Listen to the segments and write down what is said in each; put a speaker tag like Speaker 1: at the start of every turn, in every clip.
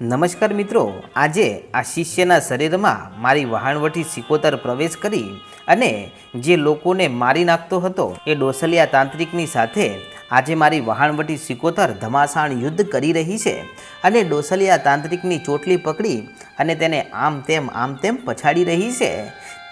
Speaker 1: નમસ્કાર મિત્રો, આજે આ શિષ્યના શરીરમાં મારી વહાણવટી સિકોતર પ્રવેશ કરી અને જે લોકોને મારી નાખતો હતો એ ડોસલિયા તાંત્રિકની સાથે આજે મારી વહાણવટી સિકોતર ધમાસાણ યુદ્ધ કરી રહી છે અને ડોસલિયા તાંત્રિકની ચોટલી પકડી અને તેને આમ તેમ આમ તેમ પછાડી રહી છે.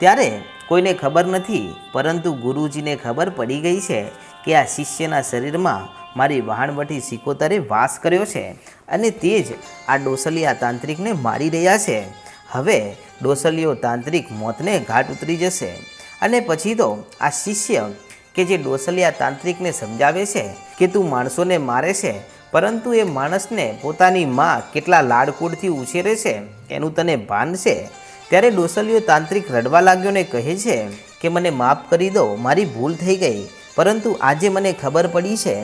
Speaker 1: ત્યારે કોઈને ખબર નથી, પરંતુ ગુરુજીને ખબર પડી ગઈ છે કે આ શિષ્યના શરીરમાં મારી વહાણવટી સિકોતરે વાસ કર્યો છે. અને તે જ આ ડોસલિયા તાંત્રિકને મારી રહ્યા છે. હવે ડોસલિયો તાંત્રિક મોતને ઘાટ ઉતરી જશે. અને પછી તો આ શિષ્ય કે જે ડોસલિયા તાંત્રિકને સમજાવે છે કે તું માણસોને મારે છે, પરંતુ એ માણસને પોતાની માં કેટલા લાડકોડથી ઉછેરે છે એનું તને ભાન છે? ત્યારે ડોસલિયો તાંત્રિક રડવા લાગ્યો ને કહે છે કે મને માફ કરી દો, મારી ભૂલ થઈ ગઈ, પરંતુ આજે મને ખબર પડી છે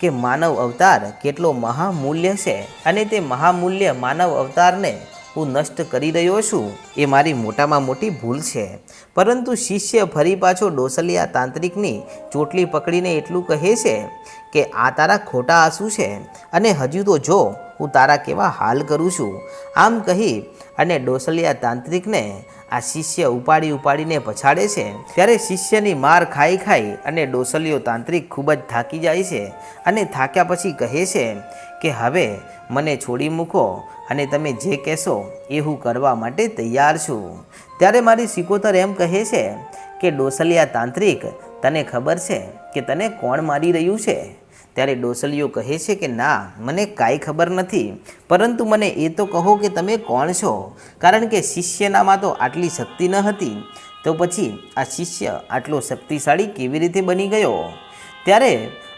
Speaker 1: કે માનવ અવતાર કેટલો મહામૂલ્ય છે અને તે મહામૂલ્ય માનવ અવતારને હું નષ્ટ કરી રહ્યો છું એ મારી મોટામાં મોટી ભૂલ છે. પરંતુ શિષ્ય ફરી પાછો ડોસલિયા તાંત્રિકની ચોટલી પકડીને એટલું કહે છે કે, આ તારા ખોટા આંસુ છે અને હજુ તો જો, હું તારા કેવા હાલ કરું છું. આમ કહી અને ડોસલિયા તાંત્રિકને આ શિષ્ય ઉપાડી ઉપાડીને પછાડે છે. ત્યારે શિષ્યની માર ખાઈ ખાઈ અને ડોસલિયો તાંત્રિક ખૂબ જ થાકી જાય છે અને થાક્યા પછી કહે છે કે, હવે મને છોડી મૂકો અને તમે જે કહેશો એ હું કરવા માટે તૈયાર છું. ત્યારે મારી સિકોતર એમ કહે છે કે, ડોસલિયા તાંત્રિક, તને ખબર છે કે તને કોણ મારી રહ્યું છે? ત્યારે ડોસલીઓ કહે છે કે, ના, મને કાંઈ ખબર નથી, પરંતુ મને એ તો કહો કે તમે કોણ છો, કારણ કે શિષ્યનામાં તો આટલી શક્તિ ન હતી. તો પછી આ શિષ્ય આટલો શક્તિશાળી કેવી રીતે બની ગયો? ત્યારે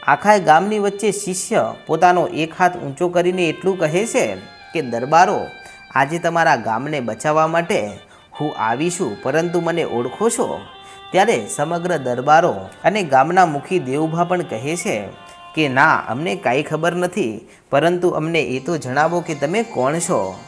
Speaker 1: આખા ગામની વચ્ચે શિષ્ય પોતાનો એક હાથ ઊંચો કરીને એટલું કહે છે કે, દરબારો, આજે તમારા ગામને બચાવવા માટે હું આવીશું પરંતુ મને ઓળખો છો. ત્યારે સમગ્ર દરબારો અને ગામના મુખી દેવભા પણ કહે છે કે ના, અમને કાંઈ ખબર નથી, પરંતુ અમને એ તો જણાવો કે તમે કોણ છો.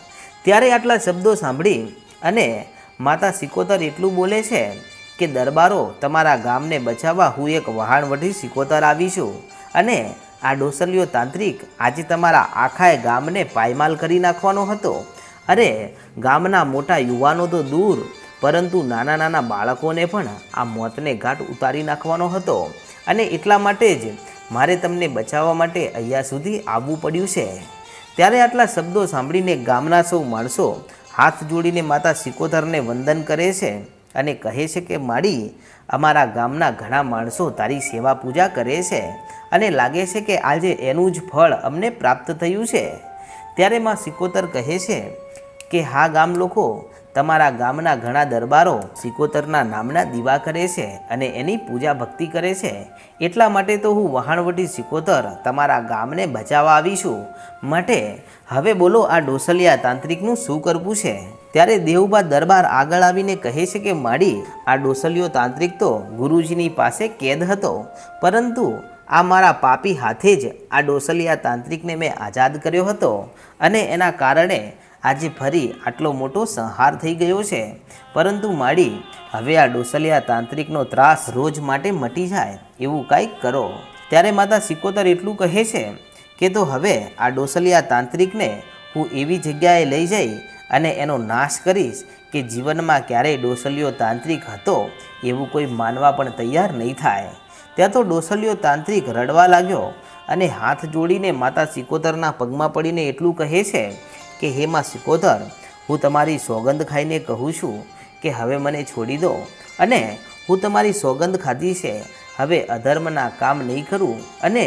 Speaker 1: ત્યારે આટલા શબ્દો સાંભળી અને માતા સિકોતર એટલું બોલે છે કે, દરબારો, તમારા ગામને બચાવવા હું એક વહાણવટી સિકોતર આવી છું અને આ ડોસલિયો તાંત્રિક આજે તમારા આખાય ગામને પાયમાલ કરી નાખવાનો હતો. અરે, ગામના મોટા યુવાનો તો દૂર, પરંતુ નાના નાના બાળકોને પણ આ મોતને ઘાટ ઉતારી નાખવાનો હતો. અને એટલા માટે જ મારે તમને બચાવવા માટે અહીંયા સુધી આવવું પડ્યું છે. ત્યારે આટલા શબ્દો સાંભળીને ગામના સૌ માણસો હાથ જોડીને માતા સિકોધરને વંદન કરે છે અને કહે છે કે, માડી, અમારા ગામના ઘણા માણસો તારી સેવા પૂજા કરે છે અને લાગે છે કે આજે એનું જ ફળ અમને પ્રાપ્ત થયું છે. ત્યારે માં સિકોતર કહે છે કે, હા ગામ લોકો તમારા ગામના ઘણા દરબારો સિકોતરના નામના દીવા કરે છે અને એની પૂજા ભક્તિ કરે છે. એટલા માટે તો હું વહાણવટી સિકોતર તમારા ગામને બચાવવા આવી છું. માટે હવે બોલો આ ડોસલિયા તાંત્રિકનું શું કરવું છે? ત્યારે દેવબા દરબાર આગળ આવીને કહે છે કે, માડી, આ ડોસલિયો તાંત્રિક તો ગુરુજીની પાસે કેદ હતો. પરંતુ આ મારા પાપી હાથે જ આ ડોસલિયા તાંત્રિકને મેં આઝાદ કર્યો હતો અને એના કારણે આજે ફરી આટલો મોટો સંહાર થઈ ગયો છે. પરંતુ માડી, હવે આ ડોસલિયા તાંત્રિકનો ત્રાસ રોજ માટે મટી જાય, એવું કાંઈક કરો. ત્યારે માતા સિકોતર એટલું કહે છે કે તો હવે આ ડોસલિયા તાંત્રિકને હું એવી જગ્યાએ લઈ જઈ અને એનો નાશ કરીશ કે જીવનમાં ક્યારેય ડોસલિયો તાંત્રિક હતો એવું કોઈ માનવા પણ તૈયાર નહીં થાય. ત્યાં તો ડોસલિયો તાંત્રિક રડવા લાગ્યો અને હાથ જોડીને માતા સિકોતરના પગમાં પડીને એટલું કહે છે કે, હે માં સિકોતર હું તમારી સોગંદ ખાઈને કહું છું કે, હવે મને છોડી દો અને હું તમારી સોગંદ ખાધી છે. હવે અધર્મના કામ નહીં કરું અને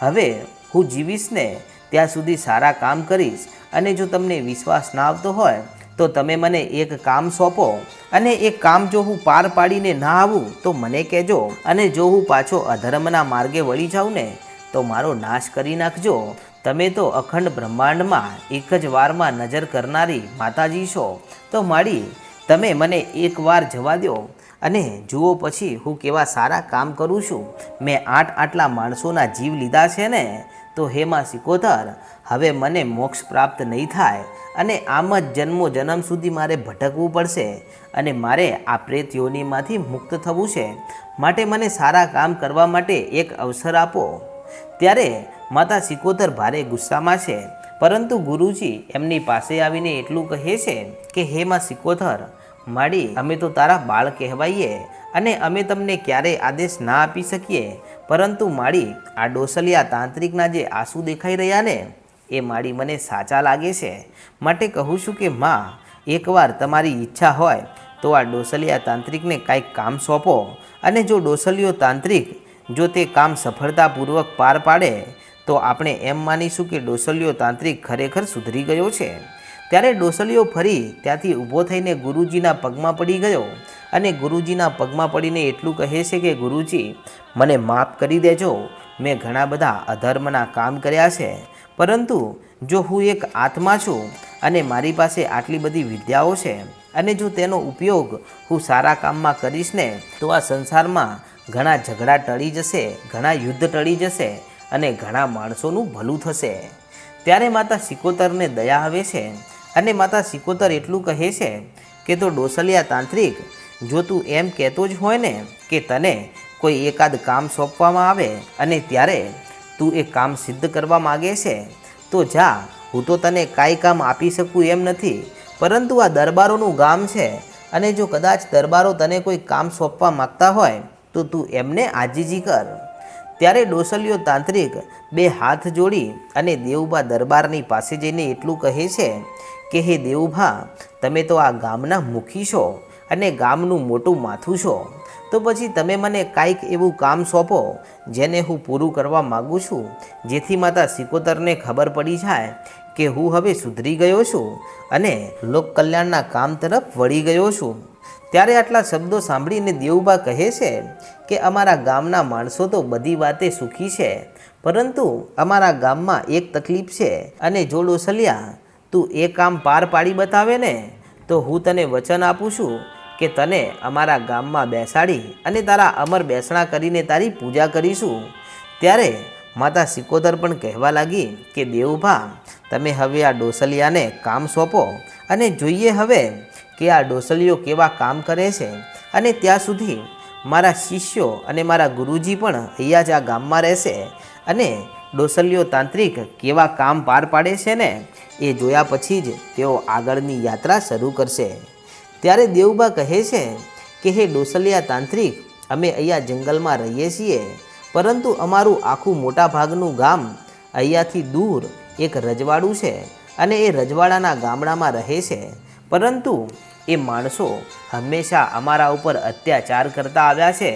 Speaker 1: હવે હું જીવીશ ને ત્યાં સુધી સારા કામ કરીશ. અને જો તમને વિશ્વાસ ના આવતો હોય, તો તમે મને એક કામ સોંપો અને એ કામ જો હું પાર પાડીને ના આવું, તો મને કહેજો. અને જો હું પાછો અધર્મના માર્ગે વળી જાઉં ને તો મારો નાશ કરી નાખજો. તમે તો અખંડ બ્રહ્માંડમાં એક જ વારમાં નજર કરનારી માતાજી છો, તો મારી તમે મને એકવાર જવા દો. અને જુઓ પછી હું કેવા સારા કામ કરું છું. મેં આઠ આટલા માણસોના જીવ લીધા છે ને, તો હેમાં સિકોતર, હવે મને મોક્ષ પ્રાપ્ત નહીં થાય અને આમ જ જન્મો જન્મ સુધી મારે ભટકવું પડશે અને મારે આ પ્રેત યોનિમાંથી મુક્ત થવું છે. માટે મને સારા કામ કરવા માટે એક અવસર આપો. ત્યારે માતા સિકોતર ભારે ગુસ્સામાં છે. પરંતુ ગુરુજી એમની પાસે આવીને એટલું કહે છે કે, હે માં સિકોતર માડી, અમે તો તારા બાળ કહેવાઈએ અને અમે તમને ક્યારેય આદેશ ના આપી શકીએ. પરંતુ માડી, આ ડોસલિયા તાંત્રિકના જે આંસુ દેખાઈ રહ્યા ને, એ માડી મને સાચા લાગે છે. માટે કહું છું કે, માં, એકવાર તમારી ઈચ્છા હોય તો આ ડોસલિયા તાંત્રિકને કાંઈક કામ સોંપો. અને જો ડોસલિયો તાંત્રિક જો તે કામ સફળતાપૂર્વક પાર પાડે તો આપણે એમ માનીશું કે ડોસલિયો તાંત્રિક ખરેખર સુધરી ગયો છે. ત્યારે ડોસલિયો ફરી ત્યાંથી ઊભો થઈને ગુરુજીના પગમાં પડી ગયો અને ગુરુજીના પગમાં પડીને એટલું કહે છે કે, ગુરુજી, મને માફ કરી દેજો. મેં ઘણા બધા અધર્મના કામ કર્યા છે. પરંતુ જો હું એક આત્મા છું અને મારી પાસે આટલી બધી વિદ્યાઓ છે અને જો તેનો ઉપયોગ હું સારા કામમાં કરીશ ને, તો આ સંસારમાં ઘણા ઝઘડા ટળી જશે, ઘણા યુદ્ધ ટળી જશે અને ઘણા માણસોનું ભલું થશે. ત્યારે માતા સિકોતરને દયા આવે છે અને માતા સિકોતર એટલું કહે છે કે તો ડોસલિયા તાંત્રિક, જો તું એમ કહેતો જ હોય ને કે તને કોઈ એકાદ કામ સોંપવામાં આવે અને ત્યારે તું એ કામ સિદ્ધ કરવા માગે છે, તો જા, હું તો તને કાંઈ કામ આપી શકું એમ નથી, પરંતુ આ દરબારોનું ગામ છે અને જો કદાચ દરબારો તને કોઈ કામ સોંપવા માગતા હોય, તો તું એમને આજીજી કર. ત્યારે ડોસલિયો તાંત્રિક બે હાથ જોડી અને દેવભા દરબારની પાસે જઈને એટલું કહે છે કે, હે દેવભા તમે તો આ ગામના મુખી છો અને ગામનું મોટું માથું છો. તો પછી તમે મને કાંઈક એવું કામ સોંપો જેને હું પૂરું કરવા માગું છું, જેથી માતા સિકોતરને ખબર પડી જાય કે હું હવે સુધરી ગયો છું અને લોક કલ્યાણના કામ તરફ વળી ગયો છું. ત્યારે આટલા શબ્દો સાંભળીને દેવુબા કહે છે કે અમારા ગામના માણસો તો બધી વાતે સુખી છે, પરંતુ અમારા ગામમાં એક તકલીફ છે અને જો ડોસલિયા, તું એ કામ પાર પાડી બતાવે ને, તો હું તને વચન આપું છું કે તને અમારા ગામમાં બેસાડી અને તારા અમર બેસણા કરીને તારી પૂજા કરીશું. ત્યારે માતા સિકોતર પણ કહેવા લાગી કે, દેવભા, તમે હવે આ ડોસલિયાને કામ સોંપો અને જોઈએ હવે કે આ ડોસલીઓ કેવા કામ કરે છે. અને ત્યાં સુધી મારા શિષ્યો અને મારા ગુરુજી પણ અહીંયા જ આ ગામમાં રહેશે અને ડોસલીઓ તાંત્રિક કેવા કામ પાર પાડે છે ને એ જોયા પછી જ તેઓ આગળની યાત્રા શરૂ કરશે. ત્યારે દેવબા કહે છે કે, હે ડોસલિયા તાંત્રિક, અમે અહીંયા જંગલમાં રહીએ છીએ પરંતુ અમારું આખું મોટાભાગનું ગામ અહીંયાથી દૂર એક રજવાડું છે અને એ રજવાડાના ગામડામાં રહે છે. પરંતુ એ માણસો હંમેશા અમારા ઉપર અત્યાચાર કરતા આવ્યા છે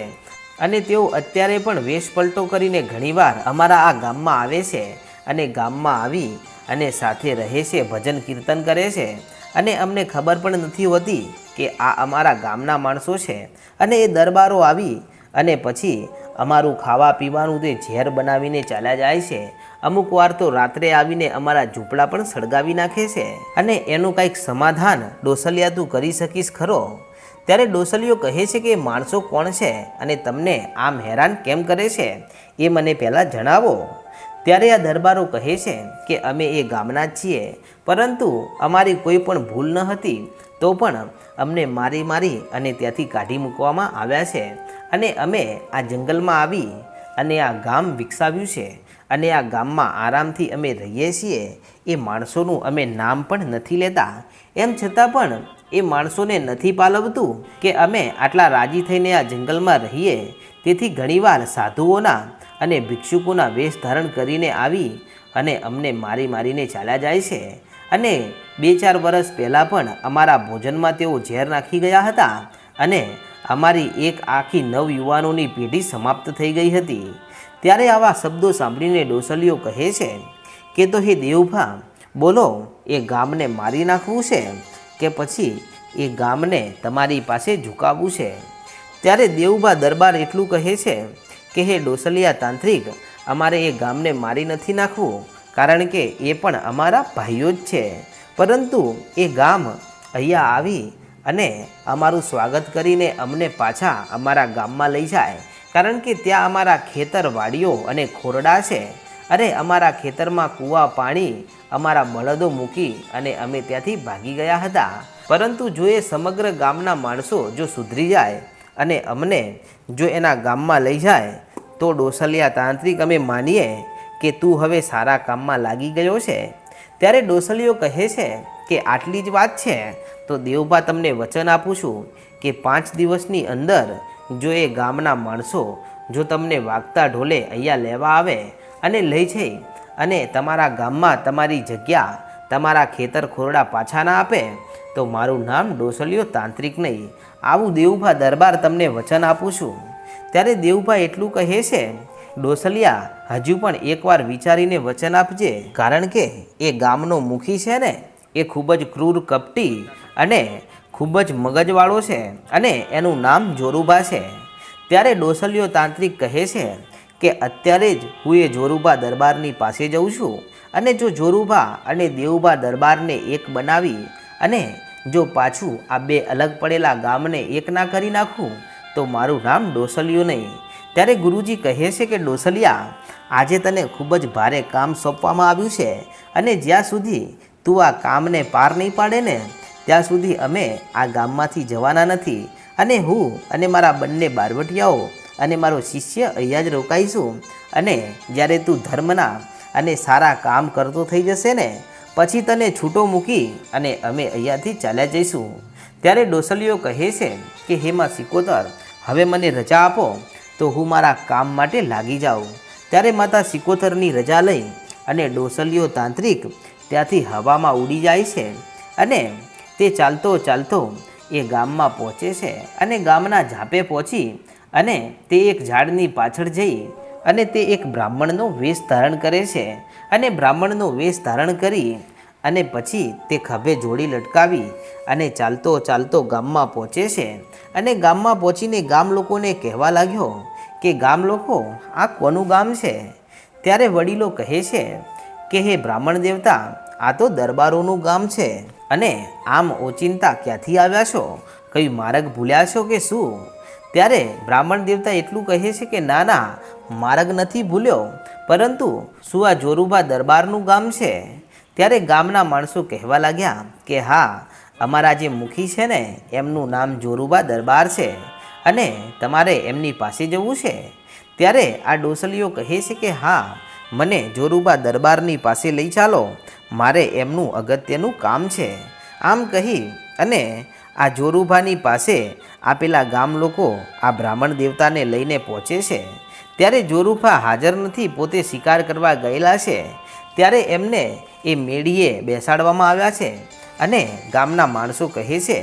Speaker 1: અને તેઓ અત્યારે પણ વેશપલટો કરીને ઘણીવાર અમારા આ ગામમાં આવે છે અને ગામમાં આવી અને સાથે રહે છે, ભજન કીર્તન કરે છે અને અમને ખબર પણ નથી હોતી કે આ અમારા ગામના માણસો છે. અને એ દરબારો આવી અને પછી અમારું ખાવા પીવાનું તે ઝેર બનાવીને ચાલ્યા જાય છે, અમુક વાર તો રાત્રે આવીને અમારા ઝૂંપડા પણ સળગાવી નાખે છે. અને એનું કંઈક સમાધાન ડોસલિયા તું કરી શકીશ ખરો? ત્યારે ડોસલીઓ કહે છે કે, માણસો કોણ છે અને તમને આમ હેરાન કેમ કરે છે? એ મને પહેલાં જણાવો. ત્યારે આ દરબારો કહે છે કે, અમે એ ગામના જ છીએ. પરંતુ અમારી કોઈ પણ ભૂલ ન હતી, તો પણ અમને મારી મારી અને ત્યાંથી કાઢી મૂકવામાં આવ્યા છે. અને અમે આ જંગલમાં આવી અને આ ગામ વિકસાવ્યું છે અને આ ગામમાં આરામથી અમે રહીએ છીએ, એ માણસોનું અમે નામ પણ નથી લેતા. એમ છતાં પણ એ માણસોને નથી પાલવતું કે અમે આટલા રાજી થઈને આ જંગલમાં રહીએ. તેથી ઘણીવાર સાધુઓના અને ભિક્ષુકોના વેશ ધારણ કરીને આવી અને અમને મારી મારીને ચાલ્યા જાય છે. અને બે ચાર વર્ષ પહેલાં પણ અમારા ભોજનમાં તેઓ ઝેર નાખી ગયા હતા અને અમારી એક આખી નવ યુવાનોની પેઢી સમાપ્ત થઈ ગઈ હતી. ત્યારે આવા શબ્દો સાંભળીને ડોસલીઓ કહે છે કે તો હે દેવભા, બોલો, એ ગામને મારી નાખવું છે કે પછી એ ગામને તમારી પાસે ઝુકાવવું છે? ત્યારે દેવભા દરબાર એટલું કહે છે કે હે ડોસલિયા તાંત્રિક, અમારે એ ગામને મારી નથી નાખવું, કારણ કે એ પણ અમારા ભાઈઓ જ છે. પરંતુ એ ગામ અહીંયા આવી અને અમારું સ્વાગત કરીને અમને પાછા અમારા ગામમાં લઈ જાય. કારણ કે ત્યાં અમારા ખેતર વાડીઓ અને ખોરડા છે. અરે અમારા ખેતરમાં કૂવા પાણી, અમારા બળદો મૂકી અને અમે ત્યાંથી ભાગી ગયા હતા. પરંતુ જો એ સમગ્ર ગામના માણસો જો સુધરી જાય અને અમને જો એના ગામમાં લઈ જાય, તો ડોસલિયા તાંત્રિક અમે માનીએ કે તું હવે સારા કામમાં લાગી ગયો છે. ત્યારે ડોસલીઓ કહે છે કે આટલી જ વાત છે. તો દેવભા તમને વચન આપું છું કે પાંચ દિવસની અંદર જો એ ગામના માણસો જો તમને વાગતા ઢોલે અહીંયા લેવા આવે અને લઈ જઈ અને તમારા ગામમાં તમારી જગ્યા તમારા ખેતર ખોરડા પાછા ના આપે, તો મારું નામ ડોસલિયો તાંત્રિક નહીં. આવું દેવભા દરબાર તમને વચન આપું છું. ત્યારે દેવભા એટલું કહે છે, ડોસલિયા, હજુ પણ એકવાર વિચારીને વચન આપજે. કારણ કે એ ગામનો મુખી છે ને, એ ખૂબ જ ક્રૂર કપટી અને ખૂબ જ મગજવાળો છે અને એનું નામ જોરુબા છે. ત્યારે ડોસલિયો તાંત્રિક કહે છે કે અત્યારે જ હું એ જોરુબા દરબારની પાસે જઉં છું અને જો જોરુબા અને દેવુબા દરબારને એક બનાવી અને જો પાછું આ બે અલગ પડેલા ગામને એક ના કરી નાખું, તો મારું નામ ડોસલિયો નહીં. ત્યારે ગુરુજી કહે છે કે ડોસલિયા, આજે તને ખૂબ જ ભારે કામ સોંપવામાં આવ્યું છે અને જ્યાં સુધી તું આ કામને પાર નહીં પાડે ને ત્યાં સુધી અમે આ ગામમાંથી જવાના નથી અને હું અને મારા બંને બારવટિયાઓ અને મારો શિષ્ય અહીંયા જ રોકાઈશું. અને જ્યારે તું ધર્મના અને સારા કામ કરતો થઈ જશે ને, પછી તને છૂટો મૂકી અને અમે અહીંયાથી ચાલ્યા જઈશું. ત્યારે ડોસલીઓ કહે છે કે હેમાં સિકોતર, હવે મને રજા આપો, તો હું મારા કામ માટે લાગી જાઉં. ત્યારે માતા સિકોતરની રજા લઈ અને ડોસલીઓ તાંત્રિક ત્યાંથી હવામાં ઉડી જાય છે અને તે ચાલતો ચાલતો એ ગામમાં પહોંચે છે અને ગામના ઝાપે પહોંચી અને તે એક ઝાડની પાછળ જઈ અને તે એક બ્રાહ્મણનો વેશ ધારણ કરે છે. અને બ્રાહ્મણનો વેશ ધારણ કરી અને પછી તે ખભે જોડી લટકાવી અને ચાલતો ચાલતો ગામમાં પહોંચે છે. અને ગામમાં પહોંચીને ગામ લોકોને કહેવા લાગ્યો કે, ગામ લોકો, આ કોનું ગામ છે? ત્યારે વડીલો કહે છે કે, હે બ્રાહ્મણ દેવતા, આ તો દરબારોનું ગામ છે. અને આમ ઓચિંતા ક્યાંથી આવ્યા છો? કઈ માર્ગ ભૂલ્યા છો કે શું? ત્યારે બ્રાહ્મણ દેવતા એટલું કહે છે કે, ના ના, માર્ગ નથી ભૂલ્યો, પરંતુ શું આ જોરુભા દરબારનું ગામ છે. ત્યારે ગામના માણસો કહેવા લાગ્યા કે, હા, અમારા જે મુખી છે ને, એમનું નામ જોરુબા દરબાર છે અને તમારે એમની પાસે જવું છે. ત્યારે આ ડોસલીઓ કહે છે કે, હા, મને જોરુબા દરબારની પાસે લઈ ચાલો મારે એમનું અગત્યનું કામ છે. આમ કહી અને આ જોરુભાની પાસે આપેલા ગામ લોકો આ બ્રાહ્મણ દેવતાને લઈને પહોંચે છે. ત્યારે જોરુભા હાજર નથી, પોતે શિકાર કરવા ગયેલા છે. ત્યારે એમને એ મેળીએ બેસાડવામાં આવ્યા છે અને ગામના માણસો કહે છે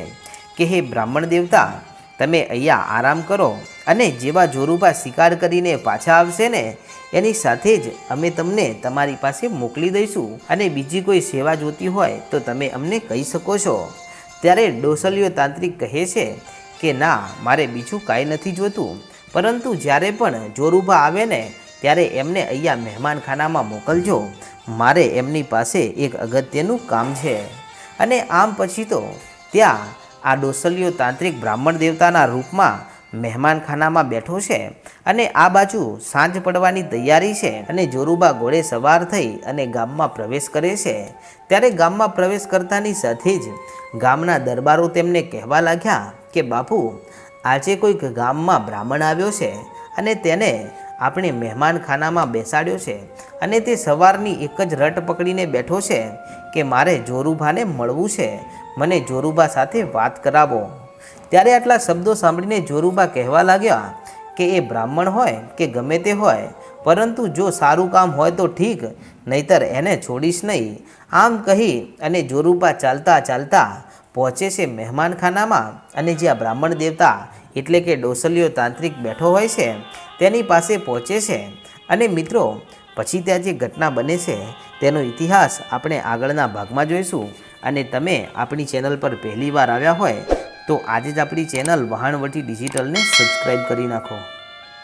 Speaker 1: કે, હે બ્રાહ્મણ દેવતા, તમે અહીંયા આરામ કરો અને જેવા જોરુભા શિકાર કરીને પાછા આવશે ને એની સાથે જ અમે તમને તમારી પાસે મોકલી દઈશું અને બીજી કોઈ સેવા જોતી હોય તો તમે અમને કહી શકો છો. ત્યારે ડોસલિયો તાંત્રિક કહે છે કે, ના, મારે બીજું કાંઈ નથી જોતું. પરંતુ જ્યારે પણ જોરૂભા આવે ને, ત્યારે એમને અહીંયા મહેમાનખાનામાં મોકલજો. મારે એમની પાસે એક અગત્યનું કામ છે. અને આમ પછી તો ત્યાં આ ડોસલિયો તાંત્રિક બ્રાહ્મણ દેવતાના રૂપમાં મહેમાનખાનામાં બેઠો છે અને આ બાજુ સાંજ પડવાની તૈયારી છે અને જોરુબા ઘોડે સવાર થઈ અને ગામમાં પ્રવેશ કરે છે. ત્યારે ગામમાં પ્રવેશ કરતાની સાથે જ ગામના દરબારો તેમને કહેવા લાગ્યા કે, બાપુ, આજે કોઈક ગામમાં બ્રાહ્મણ આવ્યો છે અને તેને આપણે મહેમાનખાનામાં બેસાડ્યો છે અને તે સવારની એક જ રટ પકડીને બેઠો છે કે, મારે જોરુભાને મળવું છે. મને જોરુબા સાથે વાત કરાવો. ત્યારે આટલા શબ્દો સાંભળીને જોરુબા કહેવા લાગ્યા કે એ બ્રાહ્મણ હોય કે ગમે તે હોય, પરંતુ જો સારું કામ હોય તો ઠીક, નહીતર એને છોડીશ નહીં. આમ કહી અને જોરુબા ચાલતા ચાલતા પહોંચે છે મહેમાનખાનામાં અને જ્યાં બ્રાહ્મણ દેવતા એટલે કે ડોસલીઓ તાંત્રિક બેઠો હોય છે, તેની પાસે પહોંચે છે. અને મિત્રો, પછી ત્યાં જે ઘટના બને છે, તેનો ઇતિહાસ આપણે આગળના ભાગમાં જોઈશું. અને તમે આપણી ચેનલ પર પહેલીવાર આવ્યા હોય તો આજે જ આપણી ચેનલ વહાણવટી ડિજિટલને સબસ્ક્રાઈબ કરી નાખો.